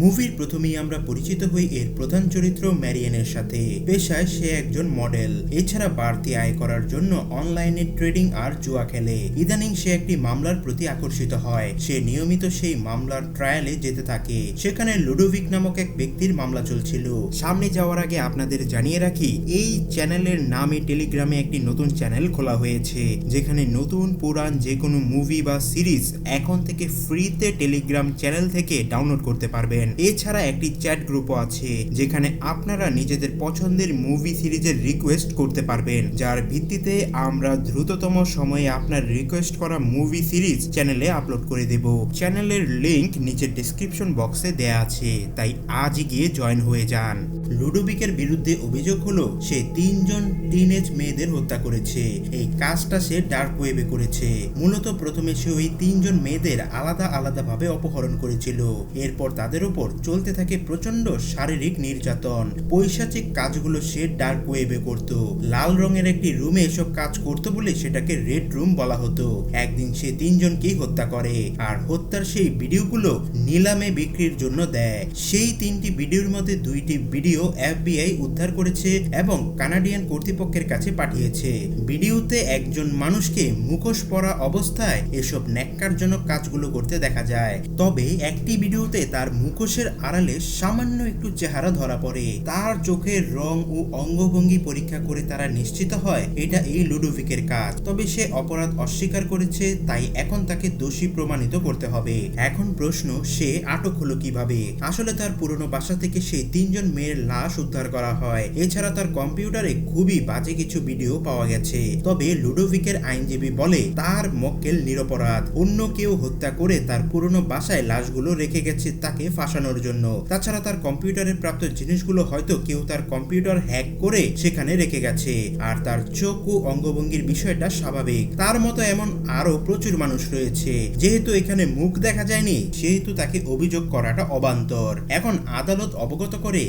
মুভির প্রথমেই আমরা পরিচিত হই এর প্রধান চরিত্র ম্যারিয়ানের সাথে। পেশায় সে একজন মডেল। এছাড়া বাড়তি আয় করার জন্য অনলাইনে ট্রেডিং আর জুয়া খেলে। ইদানিং সে একটি মামলার প্রতি আকর্ষিত হয়। সে নিয়মিত সেই মামলার ট্রায়ালে যেতে থাকে। সেখানে লুডোভিক নামক এক ব্যক্তির মামলা চলছিল। সামনে যাওয়ার আগে আপনাদের জানিয়ে রাখি, এই চ্যানেলের নামে টেলিগ্রামে একটি নতুন চ্যানেল খোলা হয়েছে, যেখানে নতুন, পুরান যে কোনো মুভি বা সিরিজ এখন থেকে ফ্রিতে টেলিগ্রাম চ্যানেল থেকে ডাউনলোড করতে পারবেন। এছাড়া একটি চ্যাট গ্রুপও আছে, যেখানে আপনারা নিজেদের পছন্দের মুভি সিরিজের রিকোয়েস্ট করতে পারবেন। যার ভিত্তিতে আমরা দ্রুততম সময়ে আপনার রিকোয়েস্ট করা মুভি সিরিজ চ্যানেলে আপলোড করে দেব। চ্যানেলের লিংক নিচের ডিসক্রিপশন বক্সে দেয়া আছে, তাই আজ গিয়ে জয়েন হয়ে যান। লুডোবিকের বিরুদ্ধে অভিযোগ হলো, সে তিনজন টিনেজ মেয়েদের হত্যা করেছে। এই কাজটা সে ডার্ক ওয়েবে করেছে। মূলত প্রথমে সে ওই তিনজন মেয়েদের আলাদা আলাদাভাবে অপহরণ করেছিল। এরপর তাদের উপর চলতে থাকে প্রচণ্ড শারীরিক নির্যাতন। পৈশাচিক কাজগুলো সে ডার্ক ওয়েবে করত। লাল রঙের একটি রুমে এসব কাজ করত বলে সেটাকে রেড রুম বলা হতো। একদিন সে তিনজনকেই হত্যা করে আর হত্যার সেই ভিডিওগুলো নিলামে বিক্রির জন্য দেয়। সেই তিনটি ভিডিওর মধ্যে দুইটি ভিডিও এফবিআই উদ্ধার করেছে এবং কানাডিয়ান কর্তৃপক্ষের কাছে পাঠিয়েছে। ভিডিওতে একজন মানুষকে মুখোশ পরা অবস্থায় এসব ন্যাক্কারজনক কাজগুলো করতে দেখা যায়। তবে একটি ভিডিওতে তার মুখোশের আড়ালে সামান্য একটু চেহারা ধরা পড়ে। তার চোখের রং ও অঙ্গভঙ্গি পরীক্ষা করে তারা নিশ্চিত হয়, এটা এই লুডোভিকের কাজ। তবে সে অপরাধ অস্বীকার করেছে, তাই এখন তাকে দোষী প্রমাণিত করতে হবে। এখন প্রশ্ন, সে আটক হলো কীভাবে? আসলে তার পুরনো বাসা থেকে সেই তিনজন মেয়ের লাশ উদ্ধার করা হয়। এছাড়া তার কম্পিউটারে খুবই বাজে কিছু ভিডিও পাওয়া গেছে। তবে লুডোভিকের আইনজীবী বলে, তার মক্কেল নিরপরাধ। অন্য কেউ হত্যা করে তার পুরনো বাসায় লাশগুলো রেখে গেছে তাকে ফাঁসানোর জন্য। তাছাড়া তার কম্পিউটারে প্রাপ্ত জিনিসগুলো হয়তো কেউ তার কম্পিউটার হ্যাক করে সেখানে রেখে গেছে। আর তার চোখ ও অঙ্গভঙ্গির বিষয়টা স্বাভাবিক। তার মতো এমন আরও প্রচুর মানুষ রয়েছে। যেহেতু এখানে মুখ দেখা যায়নি, সেহেতু তাকে অভিযোগ করাটা অবান্তর। এখন আদালত অবগত করে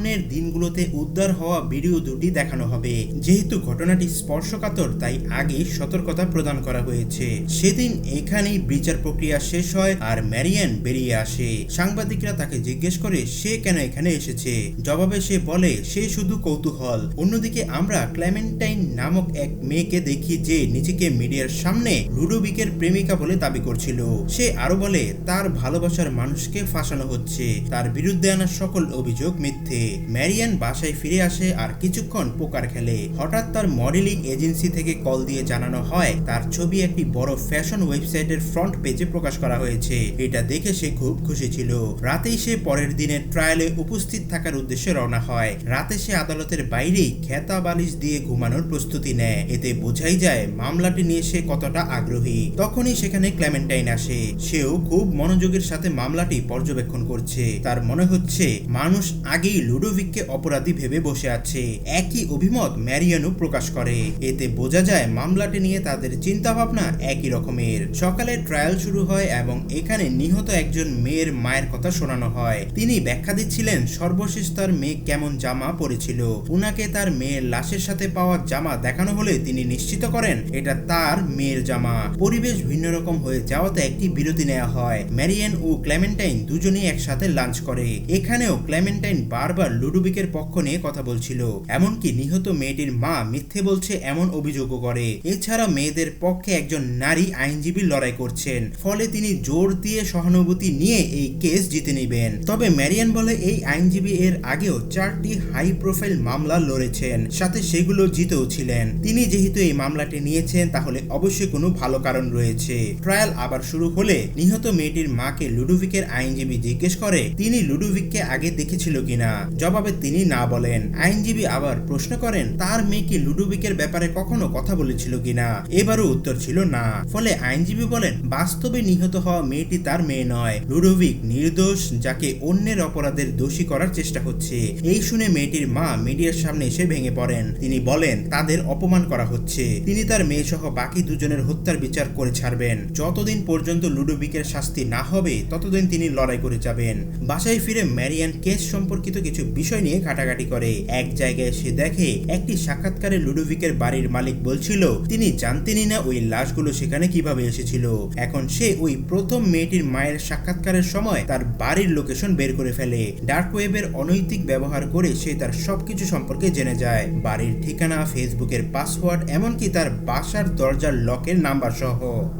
সামনের দিনগুলোতে উদ্ধার হওয়া ভিডিও দুটি দেখানো হবে। যেহেতু ঘটনাটি স্পর্শকাতর, তাই আগে সতর্কতা প্রদান করা হয়েছে। সেদিন এখানেই বিচার প্রক্রিয়া শেষ হয় আর ম্যারিয়ান বেরিয়ে আসে। সাংবাদিকরা তাকে জিজ্ঞেস করে, সে কেন এখানে এসেছে? জবাবে সে বলে, সে শুধু কৌতূহল। অন্যদিকে আমরা ক্লেমেন্টাইন নামক এক মেয়েকে দেখি যে নিজেকে মিডিয়ার সামনে লুডোবিকের প্রেমিকা বলে দাবি করছিল। সে আরও বলে, তার ভালোবাসার মানুষকে ফাঁসানো হচ্ছে। তার বিরুদ্ধে আনা সকল অভিযোগ মিথ্যে। ম্যারিয়ান বাসায় ফিরে আসে আর কিছুক্ষণ পোকার খেলে। হঠাৎ তার মডেলিং এজেন্সি থেকে কল দিয়ে জানানো হয়, তার ছবি একটি বড় ফ্যাশন ওয়েবসাইটের ফ্রন্ট পেজে প্রকাশ করা হয়েছে। এটা দেখে সে খুব খুশি ছিল। রাতেই সে পরের দিনের ট্রায়ালে উপস্থিত থাকার উদ্দেশ্যে রওনা হয়। রাতে সে আদালতের বাইরেই খেতা বালিশ দিয়ে ঘুমানোর প্রস্তুতি নেয়। এতে বোঝাই যায়, মামলাটি নিয়ে সে কতটা আগ্রহী। তখনই সেখানে ক্লেমেন্টাইন আসে। সেও খুব মনোযোগের সাথে মামলাটি পর্যবেক্ষণ করছে। তার মনে হচ্ছে, মানুষ আগেই লুডোভিককে অপরাধী ভেবে বসে আছে। একই অভিমত ম্যারিয়ানও প্রকাশ করে। এতে বোঝা যায় মামলাটি নিয়ে তাদের চিন্তা ভাবনা একই রকমের। সকালে ট্রায়াল শুরু হয় এবং এখানে নিহত একজন মেয়ের মায়ের কথা শোনানো হয়। তিনি ব্যাখ্যা দিচ্ছিলেন, সর্বশেষ তার মেয়ে কেমন জামা পরেছিল? উনাকে তার মেয়ের লাশের সাথে পাওয়া জামা দেখানো হলে তিনি নিশ্চিত করেন এটা তার মেয়ের জামা। পরিবেশ ভিন্ন রকম হয়ে যাওয়াতে একটি বিরতি নেওয়া হয়। ম্যারিয়ান ও ক্লেমেন্টাইন দুজনেই একসাথে লাঞ্চ করে। এখানেও ক্লেমেন্টাইন বারবার লুডুবিকের পক্ষ নিয়ে কথা বলছিল। এমনকি নিহত মেয়েটির মা মিথ্যে বলছে এমন অভিযোগও করে। এছাড়া মেয়েদের পক্ষে একজন নারী আইনজীবী লড়াই করছেন। ফলে তিনি জোর দিয়ে সহানুভূতি নিয়ে এই কেস জিতে নেবেন। তবে ম্যারিয়ান বলে এই আইনজীবী এর আগেও চারটি হাই প্রোফাইল মামলা লড়েছেন। সাথে সেগুলো জিতেও ছিলেন। তিনি যেহেতু এই মামলাটি নিয়েছেন, তাহলে অবশ্যই কোনো ভালো কারণ রয়েছে। ট্রায়াল আবার শুরু হলে নিহত মেয়েটির মাকে লুডোভিকের আইনজীবী জিজ্ঞেস করে, তিনি লুডোভিককে আগে দেখেছিল কিনা? জবাবে তিনি না বলেন। আইনজীবী আবার প্রশ্ন করেন, তার মেয়ে কি লুডোভিকের ব্যাপারে কখনো কথা বলেছিল কিনা? এবারও উত্তর ছিল না। ফলে আইনজীবী বলেন, বাস্তবে নিহত হওয়া মেয়েটি তার মেয়ে নয়। লুডোভিক নির্দোষ যাকে অন্যের অপরাধের দোষী করার চেষ্টা হচ্ছে। এই শুনে মেয়েটির মা মিডিয়ার সামনে এসে ভেঙে পড়েন। তিনি বলেন, তাদের অপমান করা হচ্ছে। তিনি তার মেয়ে সহ বাকি দুজনের হত্যার বিচার করে ছাড়বেন। যতদিন পর্যন্ত লুডোভিকের শাস্তি না হবে, ততদিন তিনি লড়াই করে যাবেন। বাসায় ফিরে ম্যারিয়ান কেস সম্পর্কিত কিছু কিছু বিষয় নিয়ে ঘাটাঘাটি করে। এক জায়গায় সে দেখে একটি সাক্ষাৎকারে লুডোভিকের বাড়ির মালিক বলছিল, তিনি জানতেনই না ওই লাশগুলো সেখানে কীভাবে এসেছিল। এখন সে ওই প্রথম মেয়েটির মায়ের সাক্ষাৎকারের সময় তার বাড়ির লোকেশন বের করে ফেলে। ডার্ক ওয়েবের অনৈতিক ব্যবহার করে সে তার সবকিছু সম্পর্কে জেনে যায়। বাড়ির ঠিকানা, ফেসবুকের পাসওয়ার্ড, এমনকি তার বাসার দরজার লকের নাম্বার সহ।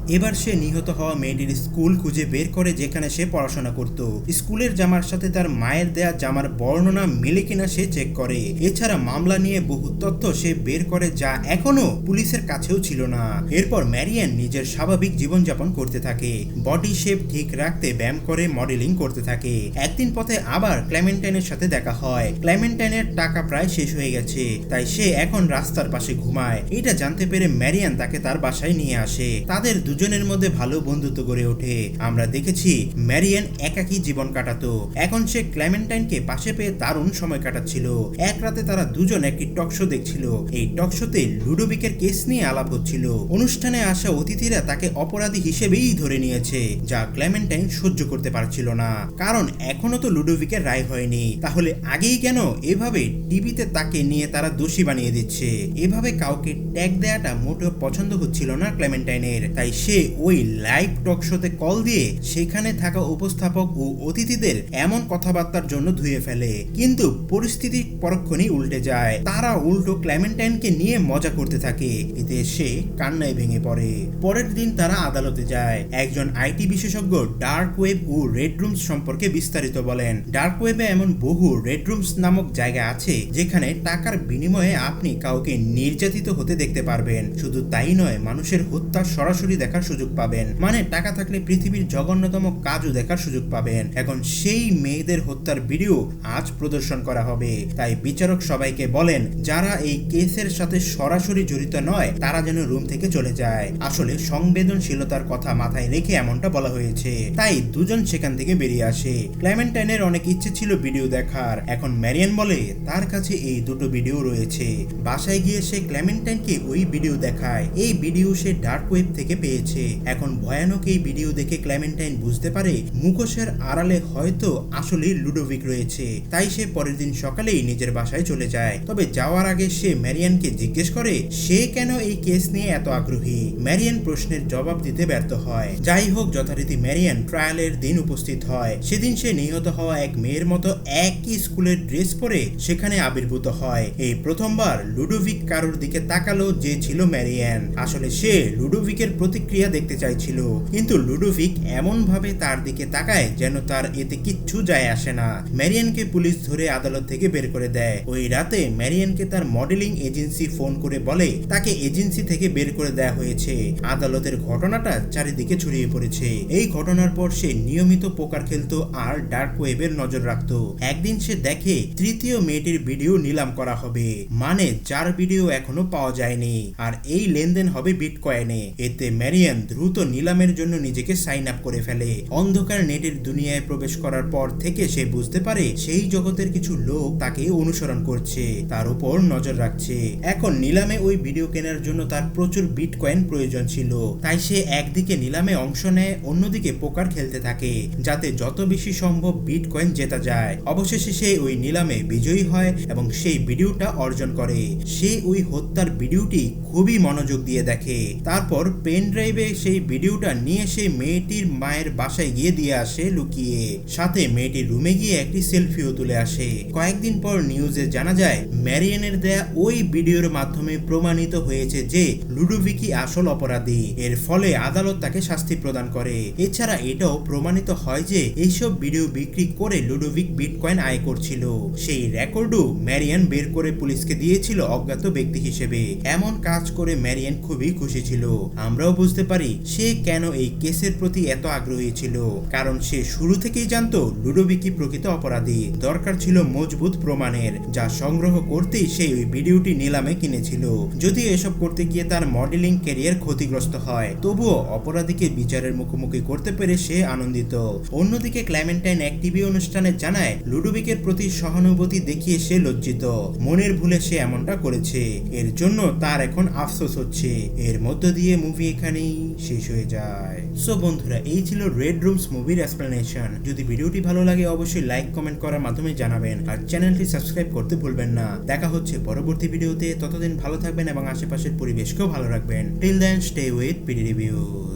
এবার সে নিহত হওয়া মেয়েটির স্কুল খুঁজে বের করে যেখানে সে পড়াশোনা করত। স্কুলের জামার সাথে তার মায়ের দেয়া জামার বর্ণনা মিলে কিনা সে চেক করে। এছাড়া মামলা নিয়ে বহু তথ্য সে বের করে যা এখনও পুলিশের কাছেও ছিল না। এরপর ম্যারিয়ান নিজের স্বাভাবিক জীবনযাপন করতে থাকে। বডি শেপ ঠিক রাখতে ব্যায়াম করে, মডেলিং করতে থাকে। একদিন পথে আবার ক্লেমেন্টাইনের সাথে দেখা হয়। ক্লেমেন্টাইনের টাকা প্রায় শেষ হয়ে গেছে, তাই সে এখন রাস্তার পাশে ঘুমায়। এটা জানতে পেরে ম্যারিয়ান তাকে তার বাসায় নিয়ে আসে। তাদের দুজনের মধ্যে ভালো বন্ধুত্ব গড়ে ওঠে। আমরা দেখেছি ম্যারিয়ান একাকী জীবন কাটাতো। এখন সে ক্লেমেন্টাইনকে পাশে পেয়ে দারুণ সময় কাটাচ্ছিল। এক রাতে তারা দুজন একটি টকশো দেখছিল। এই টকশোতে লুডোভিকের কেস নিয়ে আলাপ হচ্ছিল। অনুষ্ঠানে আসা অতিথিরা তাকে অপরাধী হিসেবেই ধরে নিয়েছে, যা ক্লেমেন্টাইন সহ্য করতে পারছিল না। কারণ এখনও তো লুডোভিকের রায় হয়নি। তাহলে আগেই কেন এভাবে টিভিতে তাকে নিয়ে তারা দোষী বানিয়ে দিচ্ছে? এভাবে কাউকে ট্যাগ দেয়াটা মোটেও পছন্দ হচ্ছিল না ক্লেমেন্টাইনের। তাই সে ওই লাইভ টক শোতে কল দিয়ে সেখানে থাকা উপস্থাপক ও অতিথিদের এমন কথাবার্তার জন্য ধুয়ে ফেলে। কিন্তু পরিস্থিতি পরক্ষণেই উল্টে যায়। তারা উল্টো ক্লেমেন্টাইনকে নিয়ে মজা করতে থাকে। এতে সে কান্নায় ভেঙে পড়ে। পরের দিন তারা আদালতে যায়। একজন আইটি বিশেষজ্ঞ ডার্ক ওয়েব ও রেড রুমস সম্পর্কে বিস্তারিত বলেন, ডার্ক ওয়েবে এমন বহু রেড রুমস নামক জায়গা আছে, যেখানে টাকার বিনিময়ে আপনি কাউকে নির্যাতিত হতে দেখতে পারবেন। শুধু তাই নয়, মানুষের হত্যা সরাসরি দেখার সুযোগ পাবেন। মানে টাকা থাকলে পৃথিবীর জঘন্যতম কাজও দেখার সুযোগ পাবেন। এখন সেই মেয়েদের হত্যার ভিডিও আজ প্রদর্শন করা হবে। তাই বিচারক সবাইকে বলেন, যারা এই কেসের সাথে সরাসরি জড়িত নয়, তারা যেন রুম থেকে চলে যায়। আসলে সংবেদনশীলতার কথা মাথায় রেখে এমনটা বলা হয়েছে। তাই দুজন সেখান থেকে বেরিয়ে আসে। ক্লেমেন্টাইনের অনেক ইচ্ছে ছিল ভিডিও দেখার। এখন ম্যারিয়ান বলে, তার কাছে এই দুটো ভিডিও রয়েছে। বাসায় গিয়ে সে ক্লেমেন্টাইনকে ওই ভিডিও দেখায়। এই ভিডিও সে ডার্ক ওয়েব থেকে পেয়েছে। এখন ভয়ানক এই ভিডিও দেখে ক্লেমেন্টাইন বুঝতে পারে, মুখোশের আড়ালে হয়তো আসলে লুডোভিক রয়েছে। তাই সে পরের দিন সকালেই নিজের বাসায় চলে যায়। তবে যাওয়ার আগে সে ম্যারিয়ানকে জিজ্ঞেস করে, সে কেন এই কেস নিয়ে এত আগ্রহী? ম্যারিয়ান প্রশ্নের জবাব দিতে ব্যর্থ হয়। যাই হোক, যথারীতি ম্যারিয়ান ট্রায়ালের দিন উপস্থিত হয়। সেদিন সে নিহত হওয়া এক মেয়ের মতো একই স্কুলের ড্রেস পরে সেখানে আবির্ভূত হয়। এই প্রথমবার লুডোভিক কারোর দিকে তাকালো যে ছিল ম্যারিয়ান। আসলে সে লুডোভিকের প্রতিক্রিয়া দেখতে চাইছিল। কিন্তু লুডোভিক এমন ভাবে তার দিকে তাকায় যেন তার এতে কিচ্ছু যায় আসে না। ম্যারিয়ানকে পুলিশ ধরে আদালত থেকে বের করে দেয়। ওই রাতে ম্যারিয়ানকে তার মডেলিং এজেন্সি ফোন করে বলে, তাকে এজেন্সি থেকে বের করে দেওয়া হয়েছে। আদালতের ঘটনাটা চারিদিকে ছড়িয়ে পড়েছে। এই ঘটনার পর সে নিয়মিত পোকার খেলতো আর ডার্ক ওয়েবের নজর রাখতো। একদিন সে দেখে, তৃতীয় মেয়েটির ভিডিও নিলাম করা হবে। মানে যার ভিডিও এখনও পাওয়া যায়নি। আর এই লেনদেন হবে বিটকয়েনে। এতে ম্যারিয়ান দ্রুত নিলামের জন্য নিজেকে সাইন আপ করে ফেলে। অন্ধকার নেটের দুনিয়ায় প্রবেশ করার পর থেকে সে বুঝতে পারে, সেই জগতের কিছু লোক তাকে অনুসরণ করছে, তার উপর নজর রাখছে। এখন নিলামে ওই ভিডিও কেনার জন্য তার প্রচুর বিটকয়েন প্রয়োজন ছিল। তাই সে একদিকে নিলামে অংশ নেয়, অন্যদিকে পোকার খেলতে থাকে, যাতে যত বেশি সম্ভব বিটকয়েন জেতা যায়। অবশেষে সে ওই নিলামে বিজয়ী হয় এবং সেই ভিডিওটা অর্জন করে। সে ওই হত্যার ভিডিওটি খুবই মনোযোগ দিয়ে দেখে। তারপর পেন ড্রাইভে সেই ভিডিওটা নিয়ে সে মেয়েটির মায়ের বাসায় গিয়ে দিয়ে আসে লুকিয়ে। সাথে মেয়েটির রুমে গিয়ে একটি সেলফিও তুলে আসে। কয়েকদিন পর নিউজে জানা যায়, ম্যারিয়ানের দেয়া ওই ভিডিওর মাধ্যমে প্রমাণিত হয়েছে যে লুডোভিকি আসল অপরাধী। এর ফলে আদালত তাকে শাস্তি প্রদান করে। এছাড়া এটাও প্রমাণিত হয় যে এইসব ভিডিও বিক্রি করে লুডোভিক বিটকয়েন আয় করছিল। সেই রেকর্ডও ম্যারিয়ান বের করে পুলিশকে দিয়েছিল অজ্ঞাত ব্যক্তি হিসেবে। এমন কাজ করে ম্যারিয়ান খুবই খুশি ছিল। আমরাও বুঝতে পারি, সে কেন এই কেসের প্রতি এত আগ্রহী ছিল। কারণ সে শুরু থেকেই জানতো লুডোভিকি প্রকৃত অপরাধী। দরকার ছিল মজবুত প্রমাণের, যা সংগ্রহ করতেই সে ওই ভিডিওটি নিলামে কিনেছিল। যদিও এসব করতে গিয়ে তার মডেলিং ক্যারিয়ার ক্ষতিগ্রস্ত হয়, তবুও অপরাধীকে বিচারের মুখোমুখি করতে পেরে সে আনন্দিত। অন্যদিকে ক্ল্যামেন্টাইন এক টিভি অনুষ্ঠানে জানায় লুডোভিকের প্রতি সহানুভূতি দেখিয়ে সে লজ্জিত। মনের ভুলে সে এমনটা করেছে। এর জন্য তার এখন আফসোস হচ্ছে। এর মধ্য দিয়ে মুভি এখানেই শেষ হয়ে যায়। সো বন্ধুরা, এই ছিল রেড রুমস মুভির এক্সপ্লেনেশন যদি ভিডিওটি ভালো লাগে, অবশ্যই লাইক কমেন্ট করার মাধ্যমে মাধ্যমে জানাবেন আর চ্যানেলটি সাবস্ক্রাইব করতে ভুলবেন না। দেখা হচ্ছে পরবর্তী ভিডিওতে। ততদিন ভালো থাকবেন এবং আশেপাশের পরিবেশকেও ভালো রাখবেন। Till then stay with PD reviews